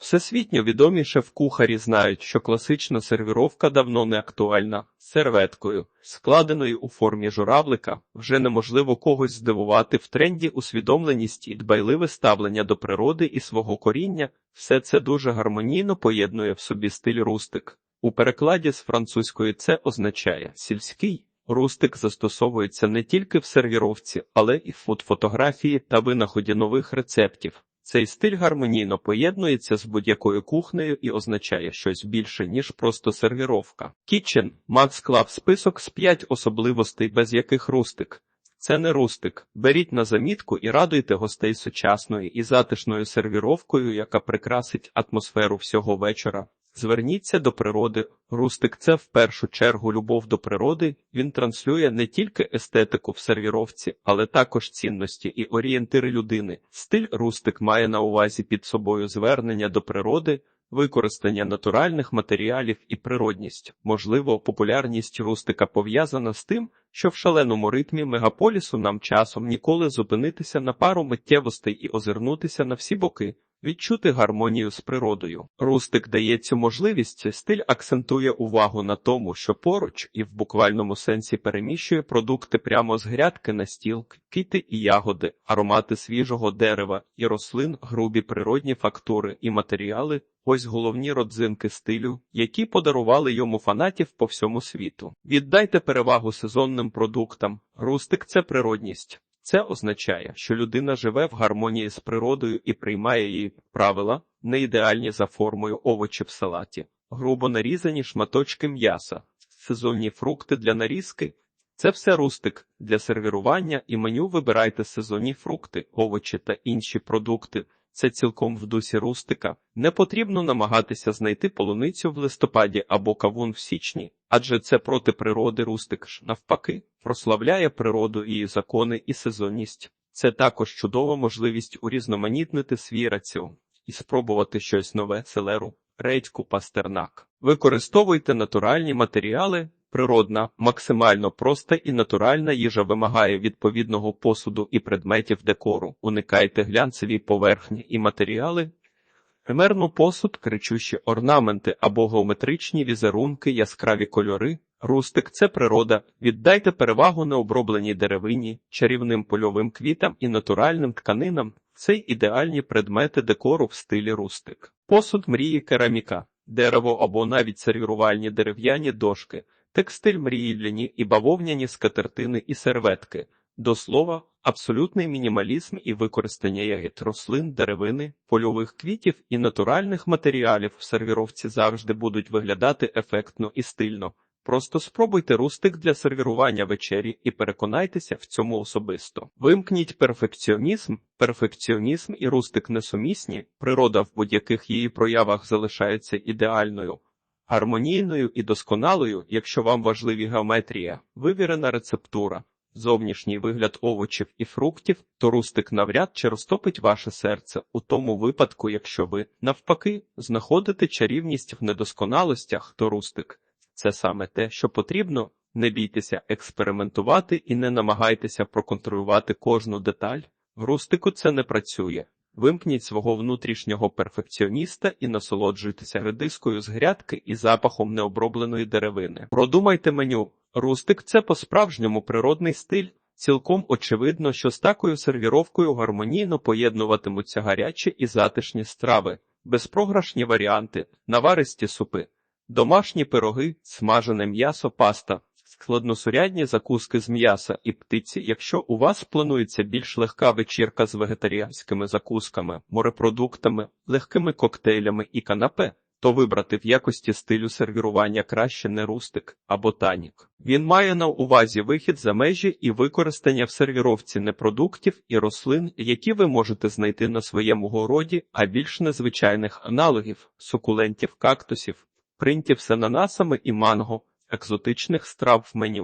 Всесвітньо відомі шеф-кухарі знають, що класична сервіровка давно не актуальна. Серветкою, складеною у формі журавлика, вже неможливо когось здивувати в тренді усвідомленість і дбайливе ставлення до природи і свого коріння. Все це дуже гармонійно поєднує в собі стиль рустик. У перекладі з французької це означає сільський. Рустик застосовується не тільки в сервіровці, але і в фуд-фотографії та винаході нових рецептів. Цей стиль гармонійно поєднується з будь-якою кухнею і означає щось більше, ніж просто сервіровка. Kitchen Мак склав список з п'ять особливостей, без яких рустик. Це не рустик. Беріть на замітку і радуйте гостей сучасною і затишною сервіровкою, яка прикрасить атмосферу всього вечора. Зверніться до природи. Рустик це в першу чергу любов до природи. Він транслює не тільки естетику в сервіровці, але також цінності і орієнтири людини. Стиль рустик має на увазі під собою звернення до природи, використання натуральних матеріалів і природність. Можливо, популярність рустика пов'язана з тим, що в шаленому ритмі мегаполісу нам часом ніколи зупинитися на пару миттєвостей і озирнутися на всі боки. Відчути гармонію з природою. Рустик дає цю можливість, стиль акцентує увагу на тому, що поруч і в буквальному сенсі переміщує продукти прямо з грядки на стіл, квіти і ягоди, аромати свіжого дерева і рослин, грубі природні фактури і матеріали. Ось головні родзинки стилю, які подарували йому фанатів по всьому світу. Віддайте перевагу сезонним продуктам. Рустик це природність. Це означає, що людина живе в гармонії з природою і приймає її правила, не ідеальні за формою овочі в салаті, грубо нарізані шматочки м'яса, сезонні фрукти для нарізки. Це все рустик для сервірування і меню вибирайте сезонні фрукти, овочі та інші продукти. Це цілком в дусі рустика. Не потрібно намагатися знайти полуницю в листопаді або кавун в січні, адже це проти природи рустик ж навпаки, прославляє природу її закони і сезонність. Це також чудова можливість урізноманітнити свій раціон і спробувати щось нове селеру, редьку, пастернак. Використовуйте натуральні матеріали. Природна, максимально проста і натуральна їжа вимагає відповідного посуду і предметів декору. Уникайте глянцеві поверхні і матеріали. Примерно посуд, кричущі орнаменти або геометричні візерунки, яскраві кольори. Рустик це природа. Віддайте перевагу необробленій деревині, чарівним польовим квітам і натуральним тканинам. Це ідеальні предмети декору в стилі рустик. Посуд мрії кераміка, дерево або навіть сервірувальні дерев'яні дошки текстиль мріїляні і бавовняні скатертини і серветки. До слова, абсолютний мінімалізм і використання ягід рослин, деревини, польових квітів і натуральних матеріалів в сервіровці завжди будуть виглядати ефектно і стильно. Просто спробуйте рустик для сервірування вечері і переконайтеся в цьому особисто. Вимкніть перфекціонізм, перфекціонізм і рустик несумісні, природа в будь-яких її проявах залишається ідеальною гармонійною і досконалою, якщо вам важливі геометрія, вивірена рецептура, зовнішній вигляд овочів і фруктів, то рустик навряд чи розтопить ваше серце у тому випадку, якщо ви, навпаки, знаходите чарівність в недосконалостях, то рустик це саме те, що потрібно. Не бійтеся експериментувати і не намагайтеся проконтролювати кожну деталь. В рустику це не працює. Вимкніть свого внутрішнього перфекціоніста і насолоджуйтеся редискою з грядки і запахом необробленої деревини. Продумайте меню. Рустик це по-справжньому природний стиль. Цілком очевидно, що з такою сервіровкою гармонійно поєднуватимуться гарячі і затишні страви, безпрограшні варіанти, наваристі супи, домашні пироги, смажене м'ясо, паста складносурядні закуски з м'яса і птиці. Якщо у вас планується більш легка вечірка з вегетаріанськими закусками, морепродуктами, легкими коктейлями і канапе, то вибрати в якості стилю сервірування краще не рустик а ботанік. Він має на увазі вихід за межі і використання в сервіровці не продуктів і рослин, які ви можете знайти на своєму городі, а більш незвичайних аналогів, сукулентів, кактусів, принтів з ананасами і манго екзотичних страв в меню.